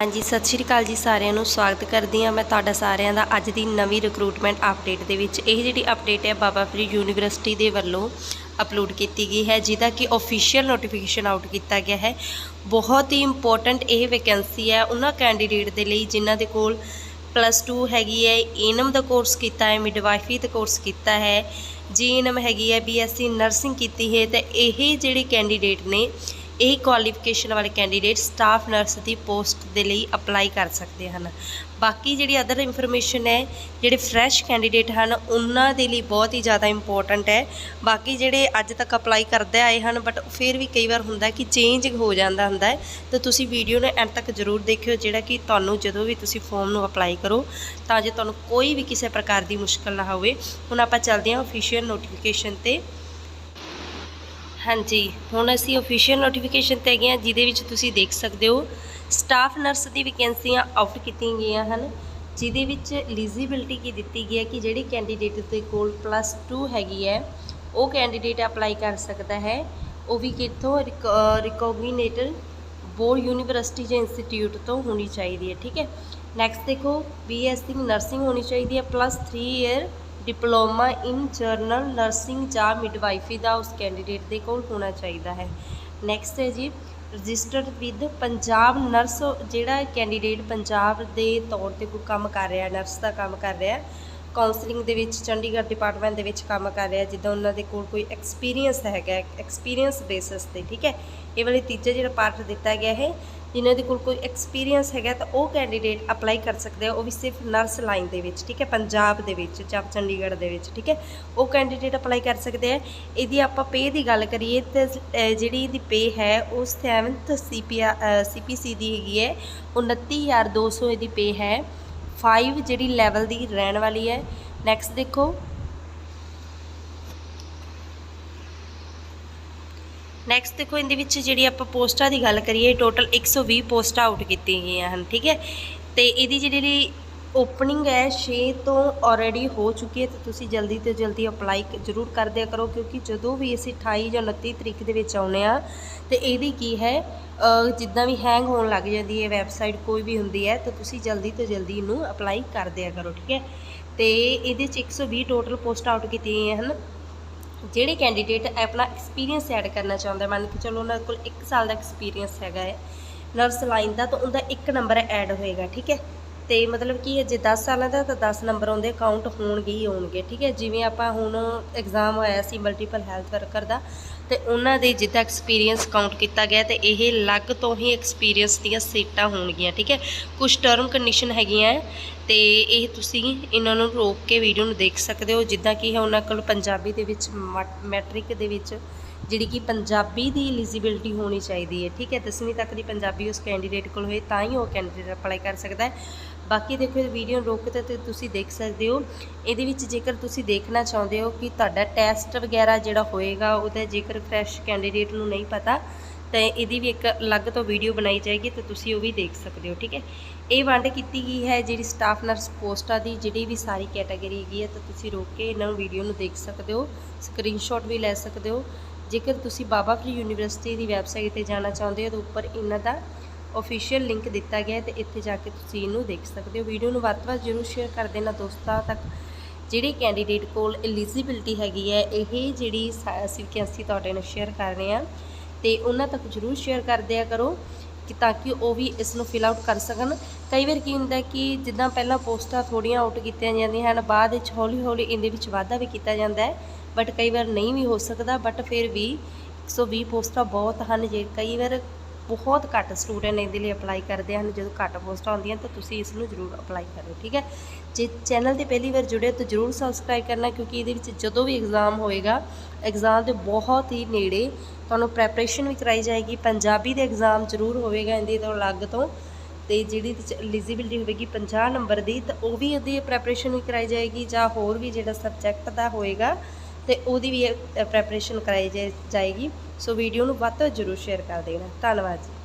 ਹਾਂਜੀ, ਸਤਿ ਸ਼੍ਰੀ ਅਕਾਲ ਜੀ ਸਾਰਿਆਂ ਨੂੰ। ਸਵਾਗਤ ਕਰਦੀ ਹਾਂ ਮੈਂ ਤੁਹਾਡਾ ਸਾਰਿਆਂ ਦਾ ਅੱਜ ਦੀ ਨਵੀਂ ਰਿਕਰੂਟਮੈਂਟ ਅਪਡੇਟ ਦੇ ਵਿੱਚ। ਇਹ ਜਿਹੜੀ ਅਪਡੇਟ ਹੈ, ਬਾਬਾ ਫਰੀਦ ਯੂਨੀਵਰਸਿਟੀ ਦੇ ਵੱਲੋਂ ਅਪਲੋਡ ਕੀਤੀ ਗਈ ਹੈ, ਜਿਹਦਾ ਕਿ ਅਫੀਸ਼ੀਅਲ ਨੋਟੀਫਿਕੇਸ਼ਨ ਆਊਟ ਕੀਤਾ ਗਿਆ ਹੈ। ਬਹੁਤ ਹੀ ਇੰਪੋਰਟੈਂਟ ਇਹ ਵੈਕੈਂਸੀ ਹੈ ਉਹਨਾਂ ਕੈਂਡੀਡੇਟ ਦੇ ਲਈ, ਜਿਨ੍ਹਾਂ ਦੇ ਕੋਲ ਪਲੱਸ 2 ਹੈਗੀ ਹੈ ਏਨਮ ਦਾ ਕੋਰਸ ਕੀਤਾ ਹੈ ਮਿਡਵਾਈਫਰੀ ਦਾ ਕੋਰਸ ਕੀਤਾ ਹੈ ਜੀਐਨਐਮ ਹੈਗੀ ਹੈ ਬੀਐਸਸੀ ਨਰਸਿੰਗ ਕੀਤੀ ਹੈ, ਤੇ ਇਹ ਜਿਹੜੇ ਕੈਂਡੀਡੇਟ ਨੇ ਇਹ ਕੁਆਲੀਫਿਕੇਸ਼ਨ ਵਾਲੇ ਕੈਂਡੀਡੇਟ ਸਟਾਫ ਨਰਸ ਦੀ ਪੋਸਟ ਦੇ ਲਈ ਅਪਲਾਈ ਕਰ ਸਕਦੇ ਹਨ। ਬਾਕੀ ਜਿਹੜੀ ਅਦਰ ਇਨਫੋਰਮੇਸ਼ਨ ਹੈ, ਜਿਹੜੇ ਫਰੈਸ਼ ਕੈਂਡੀਡੇਟ ਹਨ, ਉਹਨਾਂ ਦੇ ਲਈ ਬਹੁਤ ਹੀ ਜ਼ਿਆਦਾ ਇੰਪੋਰਟੈਂਟ ਹੈ। ਬਾਕੀ ਜਿਹੜੇ ਅੱਜ ਤੱਕ ਅਪਲਾਈ ਕਰਦੇ ਆਏ ਹਨ ਬਟ ਫਿਰ ਵੀ ਕਈ ਵਾਰ ਹੁੰਦਾ ਕਿ ਚੇਂਜ ਹੋ ਜਾਂਦਾ ਹੁੰਦਾ ਹੈ, ਤਾਂ ਤੁਸੀਂ ਵੀਡੀਓ ਨੂੰ ਐਂਡ ਤੱਕ ਜ਼ਰੂਰ ਦੇਖਿਓ, ਜਿਹੜਾ ਕਿ ਤੁਹਾਨੂੰ ਜਦੋਂ ਵੀ ਤੁਸੀਂ ਫਾਰਮ ਨੂੰ ਅਪਲਾਈ ਕਰੋ, ਤਾਂ ਜੇ ਤੁਹਾਨੂੰ ਕੋਈ ਵੀ ਕਿਸੇ ਪ੍ਰਕਾਰ ਦੀ ਮੁਸ਼ਕਲ ਨਾ ਹੋਵੇ, ਹੁਣ ਆਪਾਂ ਚੱਲਦੇ ਹਾਂ ਅਫੀਸ਼ੀਅਲ ਨੋਟੀਫਿਕੇਸ਼ਨ ਤੇ। ਹਾਂਜੀ, ਹੁਣ ਅਸੀਂ ਅਫੀਸ਼ੀਅਲ ਨੋਟੀਫਿਕੇਸ਼ਨ ਤੇ ਹੈਗੇ ਹਾਂ, ਜਿਹਦੇ ਵਿੱਚ ਤੁਸੀਂ ਦੇਖ ਸਕਦੇ ਹੋ ਸਟਾਫ ਨਰਸ ਦੀ ਵੈਕੈਂਸੀਆਂ ਆਊਟ ਕੀਤੀਆਂ ਗਈਆਂ ਹਨ, ਜਿਹਦੇ ਵਿੱਚ ਐਲੀਜੀਬਿਲਟੀ ਕੀ ਦਿੱਤੀ ਗਈ ਹੈ ਕਿ ਜਿਹੜੀ ਕੈਂਡੀਡੇਟ ਦੇ ਕੋਲ ਪਲੱਸ 2 ਹੈਗੀ ਹੈ, ਉਹ ਕੈਂਡੀਡੇਟ ਅਪਲਾਈ ਕਰ ਸਕਦਾ ਹੈ। ਉਹ ਵੀ ਕਿੱਥੋਂ? ਰਿਕੋਗਨੀਟਡ ਬੋਰਡ ਯੂਨੀਵਰਸਿਟੀ ਜਾਂ ਇੰਸਟੀਚਿਊਟ ਤੋਂ ਹੋਣੀ ਚਾਹੀਦੀ ਹੈ, ਠੀਕ ਹੈ? ਨੈਕਸਟ ਦੇਖੋ ਬੀਐਸਸੀ ਨਰਸਿੰਗ ਹੋਣੀ ਚਾਹੀਦੀ ਹੈ plus 3 year diploma in general nursing ਜਾਂ ਮਿਡਵਾਈਫੀ ਦਾ ਉਸ ਕੈਂਡੀਡੇਟ ਦੇ ਕੋਲ ਹੋਣਾ ਚਾਹੀਦਾ ਹੈ। ਨੈਕਸਟ ਹੈ ਜੀ ਰਜਿਸਟਰਡ ਵਿਦ ਪੰਜਾਬ ਨਰਸ ਜਿਹੜਾ ਕੈਂਡੀਡੇਟ ਪੰਜਾਬ ਦੇ ਤੌਰ ਤੇ ਕੋਈ ਕੰਮ ਕਰ ਰਿਹਾ ਨਰਸ ਦਾ ਕੰਮ ਕਰ ਰਿਹਾ ਕਾਉਂਸਲਿੰਗ ਦੇ ਵਿੱਚ, ਚੰਡੀਗੜ੍ਹ ਡਿਪਾਰਟਮੈਂਟ ਦੇ ਵਿੱਚ ਕੰਮ ਕਰ ਰਿਹਾ, ਜਿੱਦਾਂ ਉਹਨਾਂ ਦੇ ਕੋਲ ਕੋਈ ਐਕਸਪੀਰੀਅੰਸ ਹੈਗਾ ਐਕਸਪੀਰੀਅੰਸ ਬੇਸਿਸ ਤੇ, ਠੀਕ ਹੈ? ਇਹ ਵਾਲੇ ਤੀਜਾ ਜਿਹੜਾ ਪਾਰਟ ਦਿੱਤਾ ਗਿਆ ਹੈ ਜਿਨ੍ਹਾਂ ਦੇ ਕੋਲ ਕੋਈ ਐਕਸਪੀਰੀਅੰਸ ਹੈਗਾ ਤਾਂ ਉਹ ਕੈਂਡੀਡੇਟ ਅਪਲਾਈ ਕਰ ਸਕਦੇ ਆ, ਉਹ ਵੀ ਸਿਰਫ ਨਰਸ ਲਾਈਨ ਦੇ ਵਿੱਚ, ਠੀਕ ਹੈ, ਪੰਜਾਬ ਦੇ ਵਿੱਚ, ਜਾਂ ਚੰਡੀਗੜ੍ਹ ਦੇ ਵਿੱਚ, ਠੀਕ ਹੈ, ਉਹ ਕੈਂਡੀਡੇਟ ਅਪਲਾਈ ਕਰ ਸਕਦੇ ਆ। ਇਹਦੀ ਆਪਾਂ ਪੇ ਦੀ ਗੱਲ ਕਰੀਏ ਤਾਂ ਜਿਹੜੀ ਇਹਦੀ ਪੇ ਹੈ, ਉਹ 7th ਸੀਪੀ ਸੀਪੀਸੀ ਦੀ ਹੈਗੀ ਹੈ 29200 ਇਹਦੀ ਪੇ ਹੈ। 5 ਜਿਹੜੀ ਲੈਵਲ ਦੀ ਰਹਿਣ ਵਾਲੀ ਹੈ। ਨੈਕਸਟ ਦੇਖੋ ਨੈਕਸਟ ਦੇਖੋ, ਇਹਦੇ ਵਿੱਚ ਜਿਹੜੀ ਆਪਾਂ ਪੋਸਟਾਂ ਦੀ ਗੱਲ ਕਰੀਏ ਟੋਟਲ 120 ਪੋਸਟਾਂ ਆਊਟ ਕੀਤੀਆਂ ਗਈਆਂ ਹਨ, ਠੀਕ ਹੈ? ਤੇ ਇਹਦੀ ਜਿਹੜੀ ਓਪਨਿੰਗ ਹੈ 6 ਤੋਂ ਆਲਰੇਡੀ ਹੋ ਚੁੱਕੀ ਹੈ, ਤੇ ਤੁਸੀਂ ਜਲਦੀ ਤੋਂ ਜਲਦੀ ਅਪਲਾਈ ਜ਼ਰੂਰ ਕਰ ਦਿਆ ਕਰੋ, ਕਿਉਂਕਿ ਜਦੋਂ ਵੀ ਅਸੀਂ 28 ਜਾਂ 29 ਤਰੀਕ ਦੇ ਵਿੱਚ ਆਉਨੇ ਆ ਤੇ ਇਹਦੀ ਕੀ ਹੈ ਜਿੱਦਾਂ ਵੀ ਹੈਂਗ ਹੋਣ ਲੱਗ ਜਾਂਦੀ ਹੈ ਵੈਬਸਾਈਟ ਕੋਈ ਵੀ ਹੁੰਦੀ ਹੈ, ਤਾਂ ਤੁਸੀਂ ਜਲਦੀ ਤੋਂ ਜਲਦੀ ਇਹਨੂੰ ਅਪਲਾਈ ਕਰ ਦਿਆ ਕਰੋ, ਠੀਕ ਹੈ? ਤੇ ਇਹਦੇ ਚ 120 ਟੋਟਲ ਪੋਸਟ ਆਊਟ ਕੀਤੀਆਂ ਗਈਆਂ ਹਨ। ਜਿਹੜੇ ਕੈਂਡੀਡੇਟ ਆਪਣਾ ਐਕਸਪੀਰੀਅੰਸ ਐਡ ਕਰਨਾ ਚਾਹੁੰਦਾ, ਮੰਨ ਕੇ ਚਲੋ ਉਹਨਾਂ ਕੋਲ 1 ਸਾਲ ਦਾ ਐਕਸਪੀਰੀਅੰਸ ਹੈਗਾ ਹੈ, ਨਰਸ ਲਾਈਨ ਦਾ, ਤਾਂ ਉਹਦਾ ਇੱਕ ਨੰਬਰ ਐਡ ਹੋਏਗਾ, ਠੀਕ ਹੈ? ਤੇ ਮਤਲਬ ਕਿ ਜੇ 10 ਸਾਲਾਂ ਦਾ ਤਾਂ 10 ਨੰਬਰ ਆਉਂਦੇ ਕਾਊਂਟ ਹੋਣਗੇ ਹੀ ਹੋਣਗੇ, ਠੀਕ ਹੈ? ਜਿਵੇਂ ਆਪਾਂ ਹੁਣ ਐਗਜ਼ਾਮ ਹੋਇਆ ਸੀ ਮਲਟੀਪਲ ਹੈਲਥ ਵਰਕਰ ਦਾ, ਤੇ ਉਹਨਾਂ ਦੇ ਜਿੱਦਾਂ ਐਕਸਪੀਰੀਅੰਸ ਕਾਊਂਟ ਕੀਤਾ ਗਿਆ ਤੇ ਇਹ ਲੱਗ ਤੋਂ ਹੀ ਐਕਸਪੀਰੀਅੰਸ ਦੀਆਂ ਸੀਟਾਂ ਹੋਣਗੀਆਂ, ਠੀਕ ਹੈ? ਕੁਝ ਟਰਮ ਕੰਡੀਸ਼ਨ ਹੈਗੀਆਂ ਹੈ ਤੇ ਇਹ ਤੁਸੀਂ ਇਹਨਾਂ ਨੂੰ ਰੋਕ ਕੇ ਵੀਡੀਓ ਨੂੰ ਦੇਖ ਸਕਦੇ ਹੋ, ਜਿੱਦਾਂ ਕਿ ਹੈ ਉਹਨਾਂ ਕੋਲ ਪੰਜਾਬੀ ਦੇ ਵਿੱਚ ਮੈਟ੍ਰਿਕ ਦੇ ਵਿੱਚ ਜਿਹੜੀ ਕਿ ਪੰਜਾਬੀ ਦੀ ਐਲੀਜੀਬਿਲਟੀ ਹੋਣੀ ਚਾਹੀਦੀ ਹੈ, ਠੀਕ ਹੈ? 10ਵੀਂ ਤੱਕ ਦੀ ਪੰਜਾਬੀ ਉਸ ਕੈਂਡੀਡੇਟ ਕੋਲ ਹੋਏ, ਤਾਂ ਹੀ ਉਹ ਕੈਂਡੀਡੇਟ ਅਪਲਾਈ ਕਰ ਸਕਦਾ ਹੈ। ਬਾਕੀ ਦੇਖੋ ਵੀਡੀਓ ਨੂੰ ਰੋਕ ਕੇ ਤੇ ਤੁਸੀਂ ਦੇਖ ਸਕਦੇ ਹੋ। ਇਹਦੇ ਵਿੱਚ ਜੇਕਰ ਤੁਸੀਂ ਦੇਖਣਾ ਚਾਹੁੰਦੇ ਹੋ ਕਿ ਤੁਹਾਡਾ ਟੈਸਟ ਵਗੈਰਾ ਜਿਹੜਾ ਹੋਏਗਾ, ਉਹਦਾ ਜੇਕਰ ਫਰੈਸ਼ ਕੈਂਡੀਡੇਟ ਨੂੰ ਨਹੀਂ ਪਤਾ, ਤਾਂ ਇਹਦੀ ਵੀ ਇੱਕ ਅਲੱਗ ਤੋਂ ਵੀਡੀਓ ਬਣਾਈ ਜਾਏਗੀ ਤੇ ਤੁਸੀਂ ਉਹ ਵੀ ਦੇਖ ਸਕਦੇ ਹੋ, ਠੀਕ ਹੈ? ਇਹ ਵੰਡ ਕੀਤੀ ਗਈ ਹੈ ਜਿਹੜੀ ਸਟਾਫ ਨਰਸ ਪੋਸਟਾਂ ਦੀ, ਜਿਹੜੀ ਵੀ ਸਾਰੀ ਕੈਟਾਗਰੀ ਹੈਗੀ ਹੈ, ਤਾਂ ਤੁਸੀਂ ਰੋਕ ਕੇ ਇਹਨਾਂ ਨੂੰ ਵੀਡੀਓ ਨੂੰ ਦੇਖ ਸਕਦੇ ਹੋ। ਸਕਰੀਨਸ਼ਾਟ ਵੀ ਲੈ ਸਕਦੇ ਹੋ। ਜੇਕਰ ਤੁਸੀਂ ਬਾਬਾ ਫਰੀ ਯੂਨੀਵਰਸਿਟੀ ਦੀ ਵੈਬਸਾਈਟ ਤੇ ਜਾਣਾ ਚਾਹੁੰਦੇ ਹੋ, ਤਾਂ ਉੱਪਰ ਇਹਨਾਂ ਦਾ ਅਫੀਸ਼ੀਅਲ ਲਿੰਕ ਦਿੱਤਾ ਗਿਆ ਹੈ ਤੇ ਇੱਥੇ ਜਾ ਕੇ ਤੁਸੀਂ ਇਹਨੂੰ ਦੇਖ ਸਕਦੇ ਹੋ। ਵੀਡੀਓ ਨੂੰ ਵੱਧ ਤੋਂ ਵੱਧ ਜ਼ਰੂਰ ਸ਼ੇਅਰ ਕਰ ਦੇਣਾ ਦੋਸਤਾਂ। ਤੱਕ ਜਿਹੜੇ ਕੈਂਡੀਡੇਟ ਕੋਲ ਐਲੀਜੀਬਿਲਟੀ ਹੈਗੀ ਹੈ, ਇਹ ਜਿਹੜੀ ਅਸੀਂ ਵੈਕੈਂਸੀ ਤੁਹਾਡੇ ਨਾਲ ਸ਼ੇਅਰ ਕਰ ਰਹੇ ਹਾਂ ਤੇ ਉਹਨਾਂ ਤੱਕ ਜ਼ਰੂਰ ਸ਼ੇਅਰ ਕਰ ਦਿਆ ਕਰੋ ਕਿ ਤਾਂ ਕਿ ਉਹ ਵੀ ਇਸ ਨੂੰ ਫਿਲ ਆਊਟ ਕਰ ਸਕਣ। ਕਈ ਵਾਰ ਕੀ ਹੁੰਦਾ ਕਿ ਜਿੱਦਾਂ ਪਹਿਲਾਂ ਪੋਸਟਾਂ ਥੋੜੀਆਂ ਆਊਟ ਕੀਤੀਆਂ ਜਾਂਦੀਆਂ ਹਨ, ਬਾਅਦ ਵਿੱਚ ਹੌਲੀ ਹੌਲੀ ਇਹਦੇ ਵਿੱਚ ਵਾਧਾ ਵੀ ਕੀਤਾ ਜਾਂਦਾ ਹੈ ਬਟ ਕਈ ਵਾਰ ਨਹੀਂ ਵੀ ਹੋ ਸਕਦਾ ਬਟ ਫਿਰ ਵੀ 120 ਪੋਸਟਾਂ ਬਹੁਤ ਹਨ। ਜੇ ਕਈ ਵਾਰ ਬਹੁਤ ਘੱਟ ਸਟੂਡੈਂਟ ਇਹਦੇ ਲਈ ਅਪਲਾਈ ਕਰਦੇ ਹਨ, ਜਦੋਂ ਘੱਟ ਪੋਸਟਾਂ ਆਉਂਦੀਆਂ ਤਾਂ ਤੁਸੀਂ ਇਸ ਨੂੰ ਜ਼ਰੂਰ ਅਪਲਾਈ ਕਰੋ, ਠੀਕ ਹੈ? ਜੇ ਚੈਨਲ ਤੇ ਪਹਿਲੀ ਵਾਰ ਜੁੜੇ ਤਾਂ ਜ਼ਰੂਰ ਸਬਸਕ੍ਰਾਈਬ ਕਰਨਾ, ਕਿਉਂਕਿ ਇਹਦੇ ਵਿੱਚ ਜਦੋਂ ਵੀ ਐਗਜ਼ਾਮ ਹੋਏਗਾ ਐਗਜ਼ਾਮ ਦੇ ਬਹੁਤ ਹੀ ਨੇੜੇ ਤੁਹਾਨੂੰ ਪ੍ਰੈਪਰੇਸ਼ਨ ਵੀ ਕਰਾਈ ਜਾਏਗੀ, ਪੰਜਾਬੀ ਦੇ ਐਗਜ਼ਾਮ ਜ਼ਰੂਰ ਹੋਵੇਗਾ ਇਹਦੇ ਤੋਂ ਅਲੱਗ ਤੋਂ, ਤੇ ਜਿਹੜੀ ਐਲੀਜੀਬਿਲਟੀ ਹੋਵੇਗੀ 50 ਨੰਬਰ ਦੀ, ਤਾਂ ਉਹ ਵੀ ਇਹਦੀ ਪ੍ਰੈਪਰੇਸ਼ਨ ਵੀ ਕਰਾਈ ਜਾਏਗੀ ਜਾਂ ਹੋਰ ਵੀ ਜਿਹੜਾ ਸਬਜੈਕਟ ਦਾ ਹੋਏਗਾ ਤੇ ਉਹਦੀ ਵੀ ਪ੍ਰੈਪਰੇਸ਼ਨ ਕਰਾਈ ਜਾਏਗੀ। ਸੋ ਵੀਡੀਓ ਨੂੰ ਵੱਧ ਤੋਂ ਵੱਧ ਜ਼ਰੂਰ ਸ਼ੇਅਰ ਕਰ ਦੇਣਾ। ਧੰਨਵਾਦ ਜੀ।